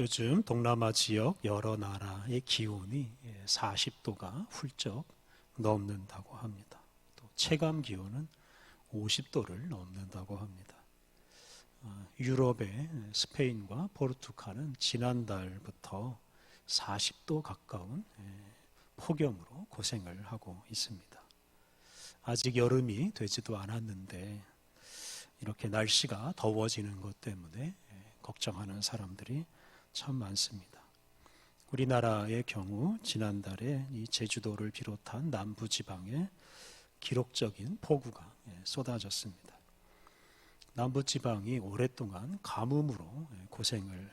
요즘 동남아 지역 여러 나라의 기온이 40도가 훌쩍 넘는다고 합니다. 또 체감 기온은 50도를 넘는다고 합니다. 어, 유럽의 스페인과 포르투갈은 지난달부터 40도 가까운 예, 폭염으로 고생을 하고 있습니다. 아직 여름이 되지도 않았는데 이렇게 날씨가 더워지는 것 때문에 예, 걱정하는 사람들이 참 많습니다. 우리나라의 경우 지난달에 이 제주도를 비롯한 남부 지방에 기록적인 폭우가 예, 쏟아졌습니다. 남부 지방이 오랫동안 가뭄으로 예, 고생을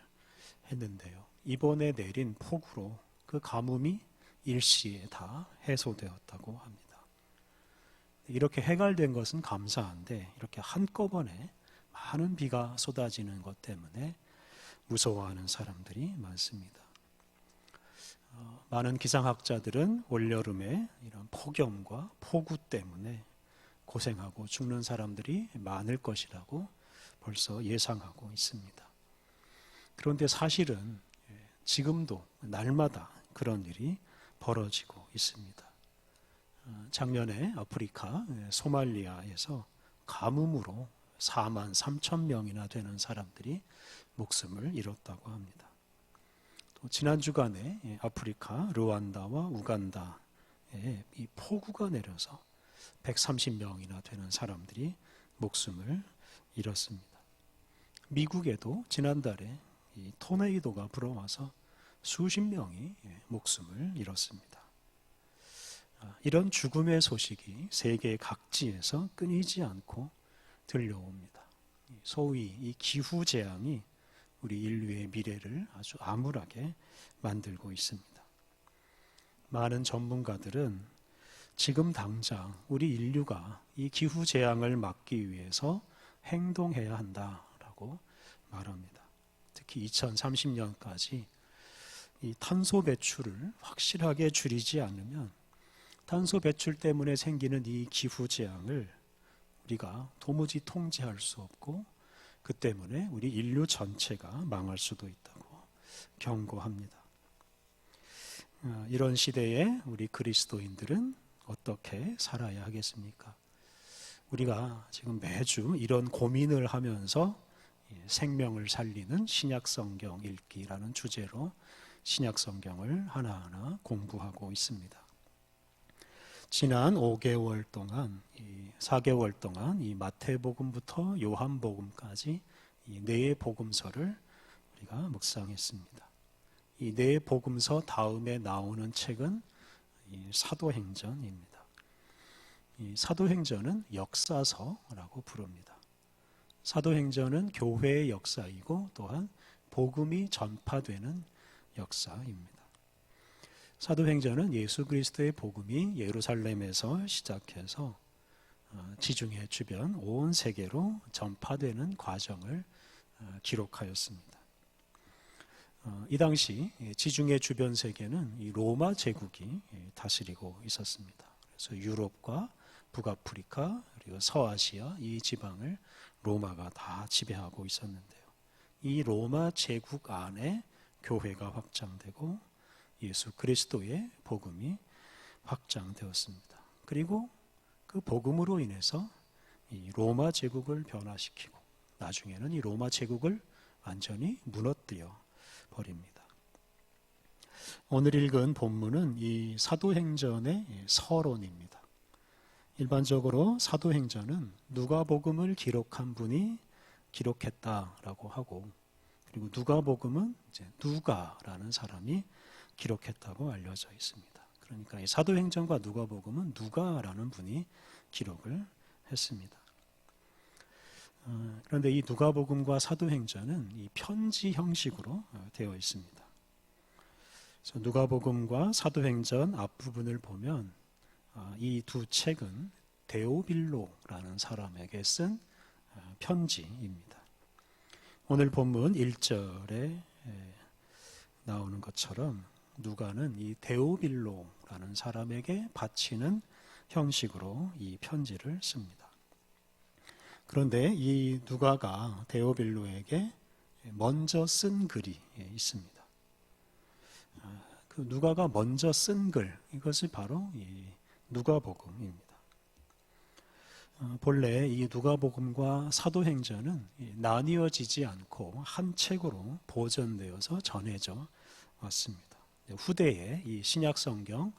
했는데요. 이번에 내린 폭우로 그 가뭄이 일시에 다 해소되었다고 합니다. 이렇게 해갈된 것은 감사한데 이렇게 한꺼번에 많은 비가 쏟아지는 것 때문에 무서워하는 사람들이 많습니다. 어, 많은 기상학자들은 올여름에 이런 폭염과 폭우 때문에 고생하고 죽는 사람들이 많을 것이라고 벌써 예상하고 있습니다. 그런데 사실은 예, 지금도 날마다 그런 일이 벌어지고 있습니다. 어, 작년에 아프리카 예, 소말리아에서 가뭄으로 4만 3천 명이나 되는 사람들이 목숨을 잃었다고 합니다. 또 지난 주간에 예, 아프리카 르완다와 우간다에 이 폭우가 내려서 130명이나 되는 사람들이 목숨을 잃었습니다. 미국에도 지난달에 이 토네이도가 불어와서 수십 명이 예, 목숨을 잃었습니다. 아, 이런 죽음의 소식이 세계 각지에서 끊이지 않고 들려옵니다. 소위 이 기후 재앙이 우리 인류의 미래를 아주 암울하게 만들고 있습니다. 많은 전문가들은 지금 당장 우리 인류가 이 기후 재앙을 막기 위해서 행동해야 한다라고 말합니다. 특히 2030년까지 이 탄소 배출을 확실하게 줄이지 않으면 탄소 배출 때문에 생기는 이 기후 재앙을 우리가 도무지 통제할 수 없고 그 때문에 우리 인류 전체가 망할 수도 있다고 경고합니다. 어, 이런 시대에 우리 그리스도인들은 어떻게 살아야 하겠습니까? 우리가 지금 매주 이런 고민을 하면서 생명을 살리는 신약 성경 읽기라는 주제로 신약 성경을 하나하나 공부하고 있습니다. 지난 5개월 동안, 4개월 동안 이 마태복음부터 요한복음까지 이네 복음서를 우리가 묵상했습니다. 이 네 복음서 다음에 나오는 책은 사도행전입니다. 이 사도행전은 역사서라고 부릅니다. 사도행전은 교회의 역사이고 또한 복음이 전파되는 역사입니다. 사도행전은 예수 그리스도의 복음이 예루살렘에서 시작해서 어, 지중해 주변 온 세계로 전파되는 과정을 어, 기록하였습니다. 어, 이 당시 지중해 주변 세계는 로마 제국이 다스리고 있었습니다. 그래서 유럽과 북아프리카 그리고 서아시아 이 지방을 로마가 다 지배하고 있었는데요. 이 로마 제국 안에 교회가 확장되고 예수 그리스도의 복음이 확장되었습니다. 그리고 그 복음으로 인해서 이 로마 제국을 변화시키고 나중에는 이 로마 제국을 완전히 무너뜨려 버립니다. 오늘 읽은 본문은 이 사도행전의 서론입니다. 일반적으로 사도행전은 누가복음을 기록한 분이 기록했다라고 하고 그리고 누가복음은 이제 누가라는 사람이 기록했다고 알려져 있습니다. 그러니까 이 사도행전과 누가복음은 누가라는 분이 기록을 했습니다. 어, 그런데 이 누가복음과 사도행전은 이 편지 형식으로 어, 되어 있습니다. 그래서 누가복음과 사도행전 앞부분을 보면 어, 이두 책은 데오빌로라는 사람에게 쓴 어, 편지입니다. 오늘 본문 1절에 나오는 것처럼 누가는 이 데오빌로라는 사람에게 바치는 형식으로 이 편지를 씁니다. 그런데 이 누가가 데오빌로에게 먼저 쓴 글이 예, 있습니다. 아, 그 누가가 먼저 쓴 글, 이것이 바로 이 누가복음입니다. 어, 본래 이 누가복음과 사도행전은 이 나뉘어지지 않고 한 책으로 보존되어서 전해져 왔습니다. 후대에 이 신약 성경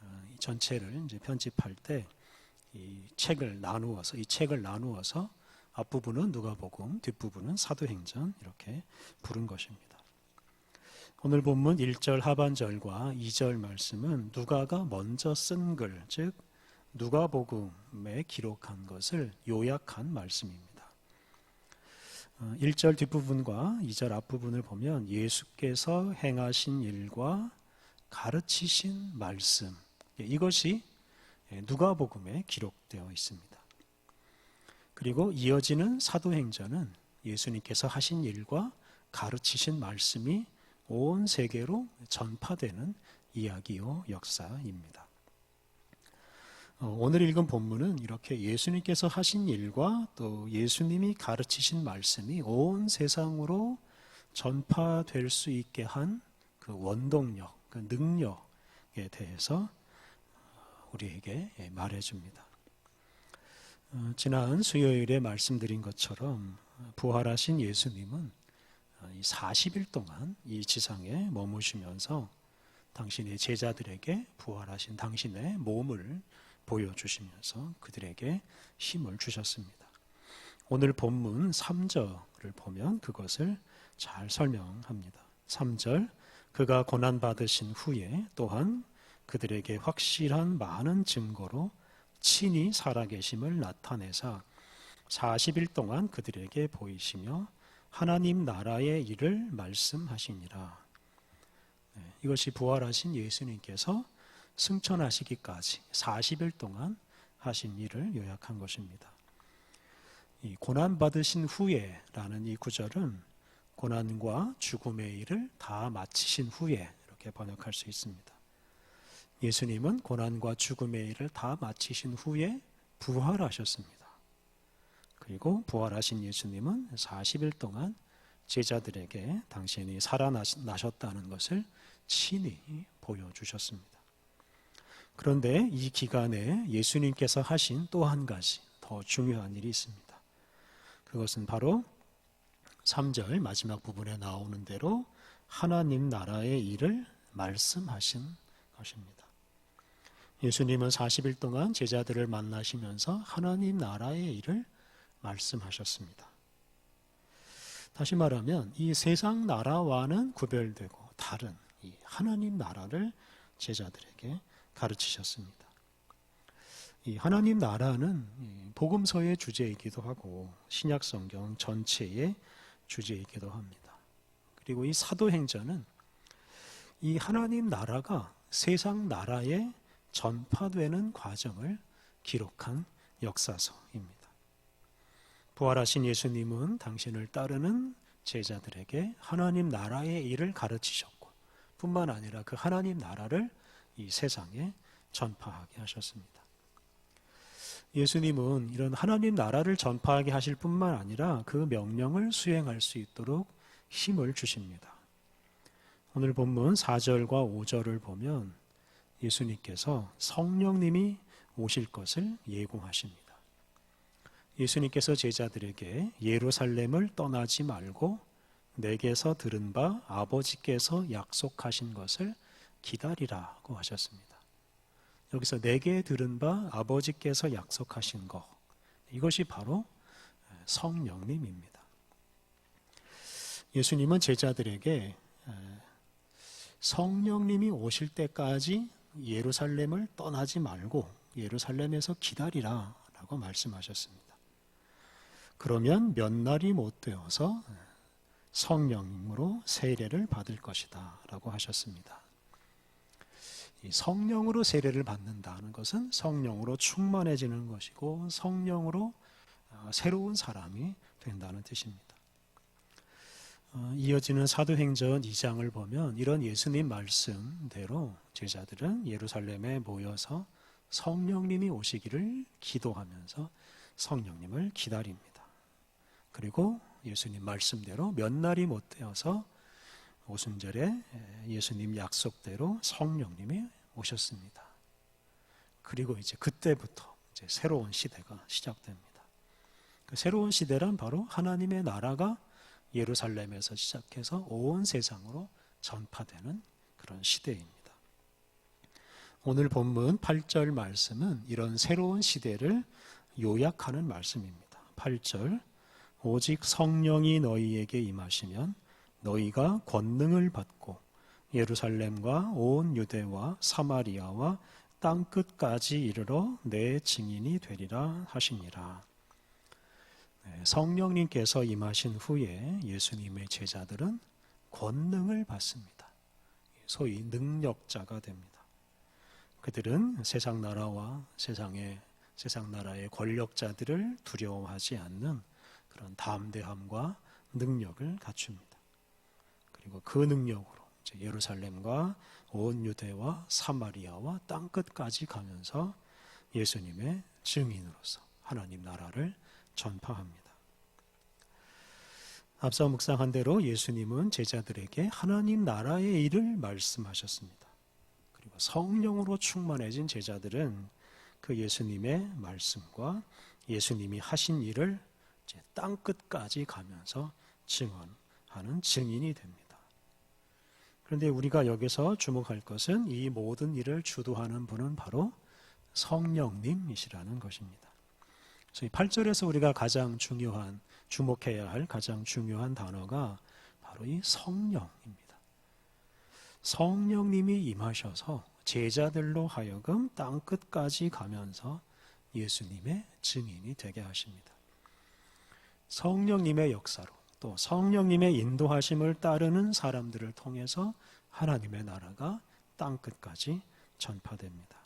어, 이 전체를 이제 편집할 때 이 책을 나누어서 이 책을 나누어서 앞부분은 누가복음, 뒷부분은 사도행전 이렇게 부른 것입니다. 오늘 본문 1절 하반절과 2절 말씀은 누가가 먼저 쓴 글, 즉 누가복음에 기록한 것을 요약한 말씀입니다. 1절 뒷부분과 2절 앞부분을 보면 예수께서 행하신 일과 가르치신 말씀 예, 이것이 누가복음에 기록되어 있습니다. 그리고 이어지는 사도행전은 예수님께서 하신 일과 가르치신 말씀이 온 세계로 전파되는 이야기요 역사입니다. 어, 오늘 읽은 본문은 이렇게 예수님께서 하신 일과 또 예수님이 가르치신 말씀이 온 세상으로 전파될 수 있게 한 그 원동력, 그 능력에 대해서 우리에게 말해줍니다. 어, 지난 수요일에 말씀드린 것처럼 부활하신 예수님은 40일 동안 이 지상에 머무시면서 당신의 제자들에게 부활하신 당신의 몸을 보여주시면서 그들에게 힘을 주셨습니다. 오늘 본문 3절을 보면 그것을 잘 설명합니다. 3절 그가 고난 받으신 후에 또한 그들에게 확실한 많은 증거로 친히 살아계심을 나타내사 40일 동안 그들에게 보이시며 하나님 나라의 일을 말씀하시니라. 네, 이것이 부활하신 예수님께서 승천하시기까지 40일 동안 하신 일을 요약한 것입니다. 이 고난 받으신 후에라는 이 구절은 고난과 죽음의 일을 다 마치신 후에 이렇게 번역할 수 있습니다. 예수님은 고난과 죽음의 일을 다 마치신 후에 부활하셨습니다. 그리고 부활하신 예수님은 40일 동안 제자들에게 당신이 살아나셨다는 것을 친히 보여주셨습니다. 그런데 이 기간에 예수님께서 하신 또 한 가지 더 중요한 일이 있습니다. 그것은 바로 3절 마지막 부분에 나오는 대로 하나님 나라의 일을 말씀하신 것입니다. 예수님은 40일 동안 제자들을 만나시면서 하나님 나라의 일을 말씀하셨습니다. 다시 말하면 이 세상 나라와는 구별되고 다른 이 하나님 나라를 제자들에게 가르치셨습니다. 이 하나님 나라는 복음서의 주제이기도 하고 신약 성경 전체의 주제이기도 합니다. 그리고 이 사도행전은 이 하나님 나라가 세상 나라에 전파되는 과정을 기록한 역사서입니다. 부활하신 예수님은 당신을 따르는 제자들에게 하나님 나라의 일을 가르치셨고 뿐만 아니라 그 하나님 나라를 이 세상에 전파하게 하셨습니다. 예수님은 이런 하나님 나라를 전파하게 하실 뿐만 아니라 그 명령을 수행할 수 있도록 힘을 주십니다. 오늘 본문 4절과 5절을 보면 예수님께서 성령님이 오실 것을 예고하십니다. 예수님께서 제자들에게 예루살렘을 떠나지 말고 내게서 들은 바 아버지께서 약속하신 것을 기다리라고 하셨습니다. 여기서 내게 들은 바 아버지께서 약속하신 것 이것이 바로 성령님입니다. 예수님은 제자들에게 성령님이 오실 때까지 예루살렘을 떠나지 말고 예루살렘에서 기다리라 라고 말씀하셨습니다. 그러면 몇 날이 못 되어서 성령으로 세례를 받을 것이다 라고 하셨습니다. 성령으로 세례를 받는다는 것은 성령으로 충만해지는 것이고 성령으로 어, 새로운 사람이 된다는 뜻입니다. 어, 이어지는 사도행전 2장을 보면 이런 예수님 말씀대로 제자들은 예루살렘에 모여서 성령님이 오시기를 기도하면서 성령님을 기다립니다. 그리고 예수님 말씀대로 몇 날이 못 되어서 오순절에 예수님 약속대로 성령님이 오셨습니다. 그리고 이제 그때부터 이제 새로운 시대가 시작됩니다. 그 새로운 시대란 바로 하나님의 나라가 예루살렘에서 시작해서 온 세상으로 전파되는 그런 시대입니다. 오늘 본문 8절 말씀은 이런 새로운 시대를 요약하는 말씀입니다. 8절 오직 성령이 너희에게 임하시면 너희가 권능을 받고 예루살렘과 온 유대와 사마리아와 땅 끝까지 이르러 내 증인이 되리라 하시니라. 네, 성령님께서 임하신 후에 예수님의 제자들은 권능을 받습니다. 소위 능력자가 됩니다. 그들은 세상 나라와 세상의 세상 나라의 권력자들을 두려워하지 않는 그런 담대함과 능력을 갖춥니다. 그리고 그 능력으로 예루살렘과 온 유대와 사마리아와 땅 끝까지 가면서 예수님의 증인으로서 하나님 나라를 전파합니다. 앞서 묵상한 대로 예수님은 제자들에게 하나님 나라의 일을 말씀하셨습니다. 그리고 성령으로 충만해진 제자들은 그 예수님의 말씀과 예수님이 하신 일을 땅 끝까지 가면서 증언하는 증인이 됩니다. 그런데 우리가 여기서 주목할 것은 이 모든 일을 주도하는 분은 바로 성령님이시라는 것입니다. 그래서 8절에서 우리가 가장 중요한 주목해야 할 가장 중요한 단어가 바로 이 성령입니다. 성령님이 임하셔서 제자들로 하여금 땅 끝까지 가면서 예수님의 증인이 되게 하십니다. 성령님의 역사로 또 성령님의 인도하심을 따르는 사람들을 통해서 하나님의 나라가 땅 끝까지 전파됩니다.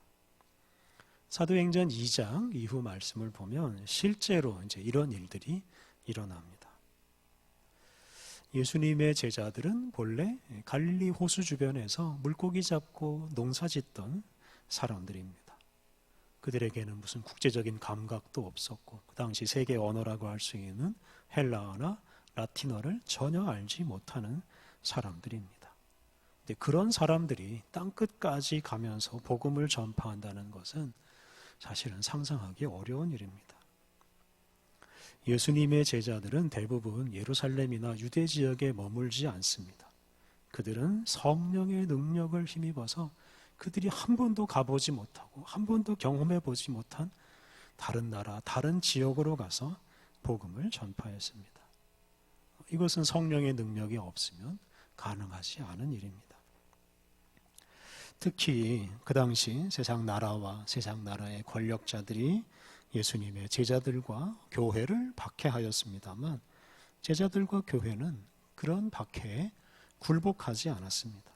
사도행전 2장 이후 말씀을 보면 실제로 이제 이런 일들이 일어납니다. 예수님의 제자들은 본래 갈릴리 호수 주변에서 물고기 잡고 농사 짓던 사람들입니다. 그들에게는 무슨 국제적인 감각도 없었고 그 당시 세계 언어라고 할 수 있는 헬라어나 라틴어를 전혀 알지 못하는 사람들입니다. 그런 사람들이 땅 끝까지 가면서 복음을 전파한다는 것은 사실은 상상하기 어려운 일입니다. 예수님의 제자들은 대부분 예루살렘이나 유대 지역에 머물지 않습니다. 그들은 성령의 능력을 힘입어서 그들이 한 번도 가보지 못하고 한 번도 경험해 보지 못한 다른 나라, 다른 지역으로 가서 복음을 전파했습니다. 이것은 성령의 능력이 없으면 가능하지 않은 일입니다. 특히 그 당시 세상 나라와 세상 나라의 권력자들이 예수님의 제자들과 교회를 박해하였습니다만 제자들과 교회는 그런 박해에 굴복하지 않았습니다.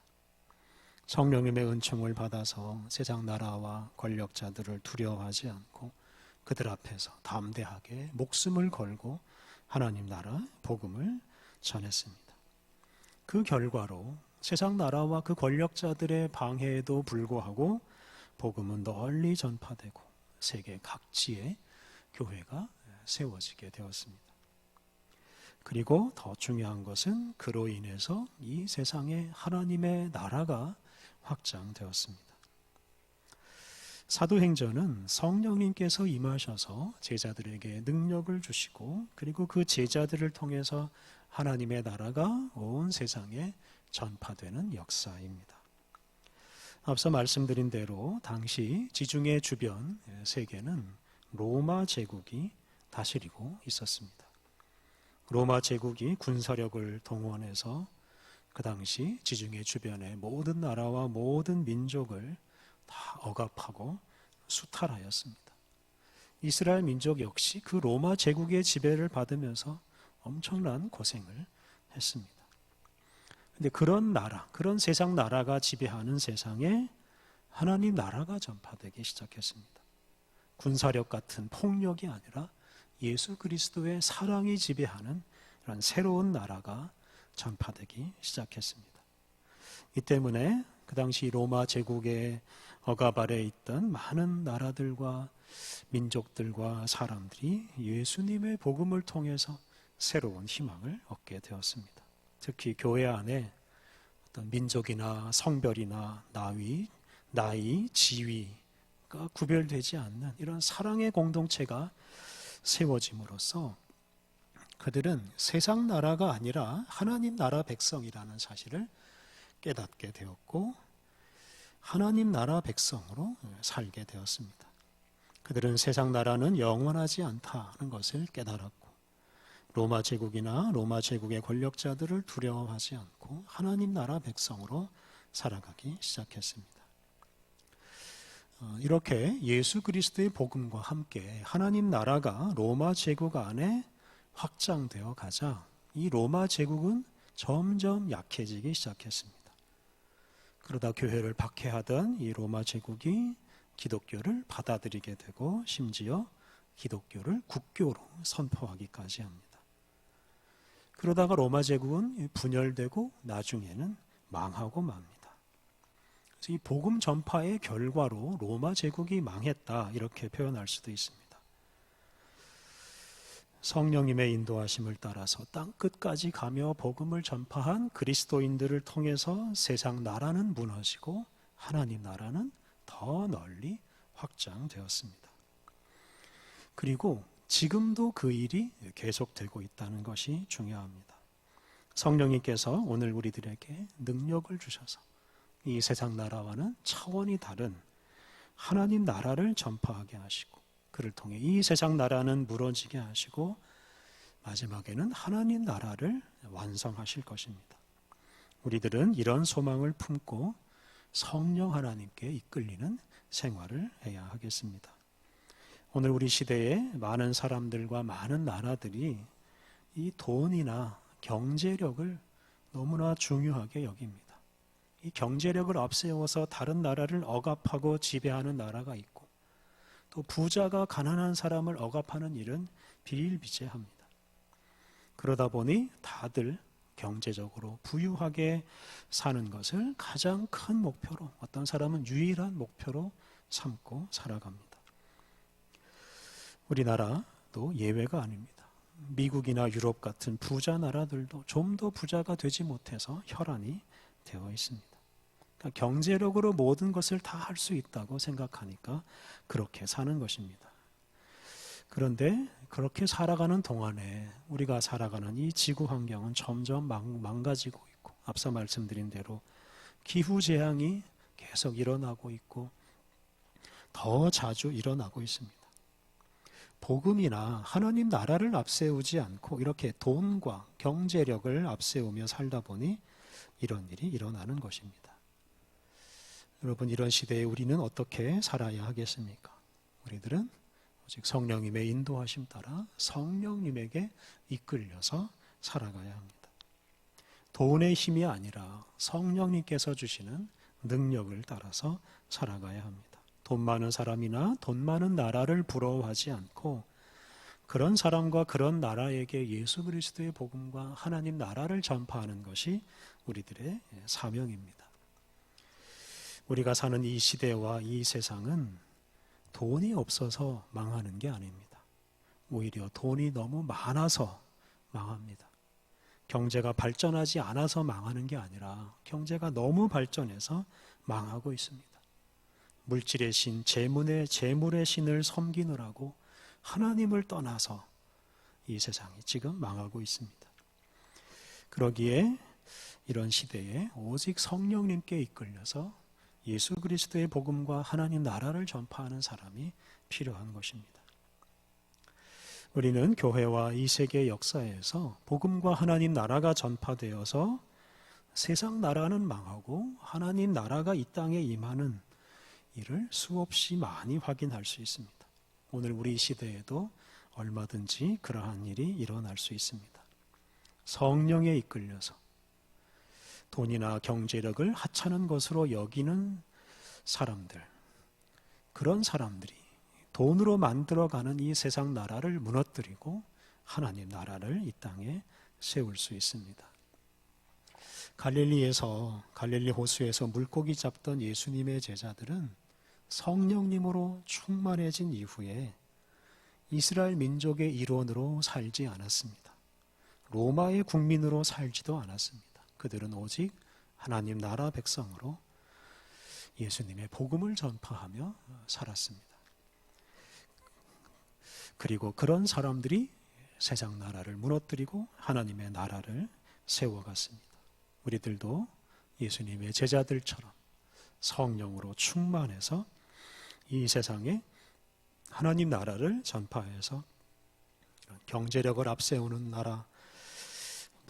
성령님의 은총을 받아서 세상 나라와 권력자들을 두려워하지 않고 그들 앞에서 담대하게 목숨을 걸고 하나님 나라 복음을 전했습니다. 그 결과로 세상 나라와 그 권력자들의 방해에도 불구하고 복음은 널리 전파되고 세계 각지에 교회가 세워지게 되었습니다. 그리고 더 중요한 것은 그로 인해서 이 세상에 하나님의 나라가 확장되었습니다. 사도행전은 성령님께서 임하셔서 제자들에게 능력을 주시고 그리고 그 제자들을 통해서 하나님의 나라가 온 세상에 전파되는 역사입니다. 앞서 말씀드린 대로 당시 지중해 주변 세계는 로마 제국이 다스리고 있었습니다. 로마 제국이 군사력을 동원해서 그 당시 지중해 주변의 모든 나라와 모든 민족을 다 억압하고 수탈하였습니다. 이스라엘 민족 역시 그 로마 제국의 지배를 받으면서 엄청난 고생을 했습니다. 근데 그런 나라, 그런 세상 나라가 지배하는 세상에 하나님 나라가 전파되기 시작했습니다. 군사력 같은 폭력이 아니라 예수 그리스도의 사랑이 지배하는 그런 새로운 나라가 전파되기 시작했습니다. 이 때문에 그 당시 로마 제국의 억압 아래 있던 많은 나라들과 민족들과 사람들이 예수님의 복음을 통해서 새로운 희망을 얻게 되었습니다. 특히 교회 안에 어떤 민족이나 성별이나 나위, 나이, 지위가 구별되지 않는 이런 사랑의 공동체가 세워짐으로써 그들은 세상 나라가 아니라 하나님 나라 백성이라는 사실을 깨닫게 되었고 하나님 나라 백성으로 살게 되었습니다. 그들은 세상 나라는 영원하지 않다는 것을 깨달았고 로마 제국이나 로마 제국의 권력자들을 두려워하지 않고 하나님 나라 백성으로 살아가기 시작했습니다. 어, 이렇게 예수 그리스도의 복음과 함께 하나님 나라가 로마 제국 안에 확장되어 가자 이 로마 제국은 점점 약해지기 시작했습니다. 그러다 교회를 박해하던 이 로마 제국이 기독교를 받아들이게 되고 심지어 기독교를 국교로 선포하기까지 합니다. 그러다가 로마 제국은 분열되고 나중에는 망하고 맙니다. 그래서 이 복음 전파의 결과로 로마 제국이 망했다 이렇게 표현할 수도 있습니다. 성령님의 인도하심을 따라서 땅 끝까지 가며 복음을 전파한 그리스도인들을 통해서 세상 나라는 무너지고 하나님 나라는 더 널리 확장되었습니다. 그리고 지금도 그 일이 계속되고 있다는 것이 중요합니다. 성령님께서 오늘 우리들에게 능력을 주셔서 이 세상 나라와는 차원이 다른 하나님 나라를 전파하게 하시고 그를 통해 이 세상 나라는 무너지게 하시고 마지막에는 하나님 나라를 완성하실 것입니다. 우리들은 이런 소망을 품고 성령 하나님께 이끌리는 생활을 해야 하겠습니다. 오늘 우리 시대에 많은 사람들과 많은 나라들이 이 돈이나 경제력을 너무나 중요하게 여깁니다. 이 경제력을 앞세워서 다른 나라를 억압하고 지배하는 나라가 있고 또 부자가 가난한 사람을 억압하는 일은 비일비재합니다. 그러다 보니 다들 경제적으로 부유하게 사는 것을 가장 큰 목표로 어떤 사람은 유일한 목표로 삼고 살아갑니다. 우리나라도 예외가 아닙니다. 미국이나 유럽 같은 부자 나라들도 좀 더 부자가 되지 못해서 혈안이 되어 있습니다. 그러니까 경제력으로 모든 것을 다 할 수 있다고 생각하니까 그렇게 사는 것입니다. 그런데 그렇게 살아가는 동안에 우리가 살아가는 이 지구 환경은 점점 망 가지고 있고 앞서 말씀드린 대로 기후 재앙이 계속 일어나고 있고 더 자주 일어나고 있습니다. 복음이나 하나님 나라를 앞세우지 않고 이렇게 돈과 경제력을 앞세우며 살다 보니 이런 일이 일어나는 것입니다. 여러분, 이런 시대에 우리는 어떻게 살아야 하겠습니까? 우리들은 오직 성령님의 인도하심 따라 성령님에게 이끌려서 살아가야 합니다. 돈의 힘이 아니라 성령님께서 주시는 능력을 따라서 살아가야 합니다. 돈 많은 사람이나 돈 많은 나라를 부러워하지 않고 그런 사람과 그런 나라에게 예수 그리스도의 복음과 하나님 나라를 전파하는 것이 우리들의 사명입니다. 우리가 사는 이 시대와 이 세상은 돈이 없어서 망하는 게 아닙니다. 오히려 돈이 너무 많아서 망합니다. 경제가 발전하지 않아서 망하는 게 아니라 경제가 너무 발전해서 망하고 있습니다. 물질의 신, 재물의 재물의 신을 섬기느라고 하나님을 떠나서 이 세상이 지금 망하고 있습니다. 그러기에 이런 시대에 오직 성령님께 이끌려서 예수 그리스도의 복음과 하나님 나라를 전파하는 사람이 필요한 것입니다. 우리는 교회와 이 세계 역사에서 복음과 하나님 나라가 전파되어서 세상 나라는 망하고 하나님 나라가 이 땅에 임하는 이를 수없이 많이 확인할 수 있습니다. 오늘 우리 시대에도 얼마든지 그러한 일이 일어날 수 있습니다. 성령에 이끌려서 돈이나 경제력을 하찮은 것으로 여기는 사람들, 그런 사람들이 돈으로 만들어가는 이 세상 나라를 무너뜨리고 하나님 나라를 이 땅에 세울 수 있습니다. 갈릴리에서 갈릴리 호수에서 물고기 잡던 예수님의 제자들은 성령님으로 충만해진 이후에 이스라엘 민족의 일원으로 살지 않았습니다. 로마의 국민으로 살지도 않았습니다. 그들은 오직 하나님 나라 백성으로 예수님의 복음을 전파하며 살았습니다. 그리고 그런 사람들이 세상 나라를 무너뜨리고 하나님의 나라를 세워갔습니다. 우리들도 예수님의 제자들처럼 성령으로 충만해서 이 세상에 하나님 나라를 전파해서 경제력을 앞세우는 나라,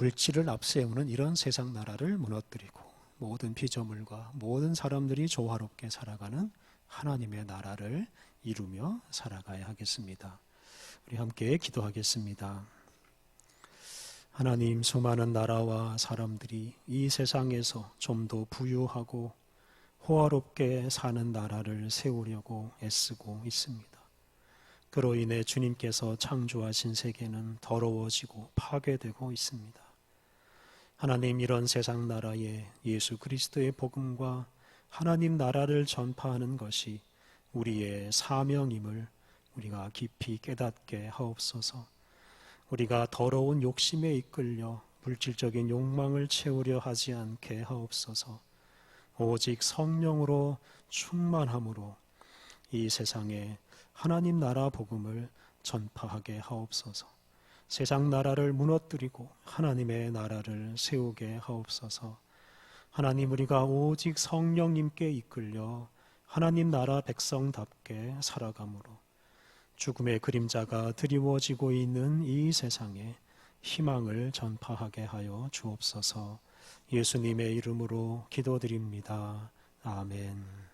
물질을 앞세우는 이런 세상 나라를 무너뜨리고 모든 피조물과 모든 사람들이 조화롭게 살아가는 하나님의 나라를 이루며 살아가야 하겠습니다. 우리 함께 기도하겠습니다. 하나님 수많은 나라와 사람들이 이 세상에서 좀 더 부유하고 호화롭게 사는 나라를 세우려고 애쓰고 있습니다. 그로 인해 주님께서 창조하신 세계는 더러워지고 파괴되고 있습니다. 하나님 이런 세상 나라에 예수 그리스도의 복음과 하나님 나라를 전파하는 것이 우리의 사명임을 우리가 깊이 깨닫게 하옵소서. 우리가 더러운 욕심에 이끌려 물질적인 욕망을 채우려 하지 않게 하옵소서. 오직 성령으로 충만함으로 이 세상에 하나님 나라 복음을 전파하게 하옵소서. 세상 나라를 무너뜨리고 하나님의 나라를 세우게 하옵소서. 하나님 우리가 오직 성령님께 이끌려 하나님 나라 백성답게 살아감으로 죽음의 그림자가 드리워지고 있는 이 세상에 희망을 전파하게 하여 주옵소서. 예수님의 이름으로 기도드립니다. 아멘.